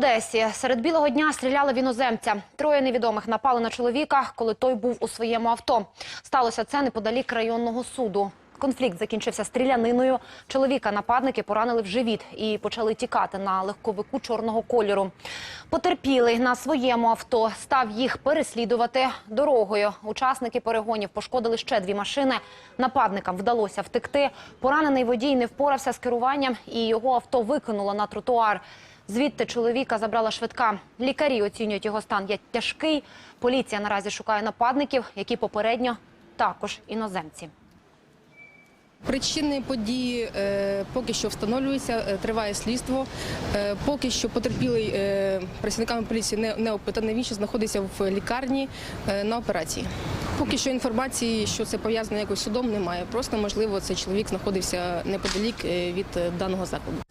Одесі серед білого дня стріляли в іноземця. Троє невідомих напали на чоловіка, коли той був у своєму авто. Сталося це неподалік районного суду. Конфлікт закінчився стріляниною. Чоловіка нападники поранили в живіт і почали тікати на легковику чорного кольору. Потерпілий на своєму авто став їх переслідувати дорогою. Учасники перегонів пошкодили ще дві машини. Нападникам вдалося втекти. Поранений водій не впорався з керуванням і його авто викинуло на тротуар. Звідти чоловіка забрала швидка. Лікарі оцінюють його стан як тяжкий. Поліція наразі шукає нападників, які попередньо також іноземці. Причини події е, поки що встановлюються, е, триває слідство. Е, поки що потерпілий працівниками поліції не, не опитаний. Знаходиться в лікарні на операції. Поки що інформації, що це пов'язано якось судом, немає. Просто можливо цей чоловік знаходився неподалік від даного закладу.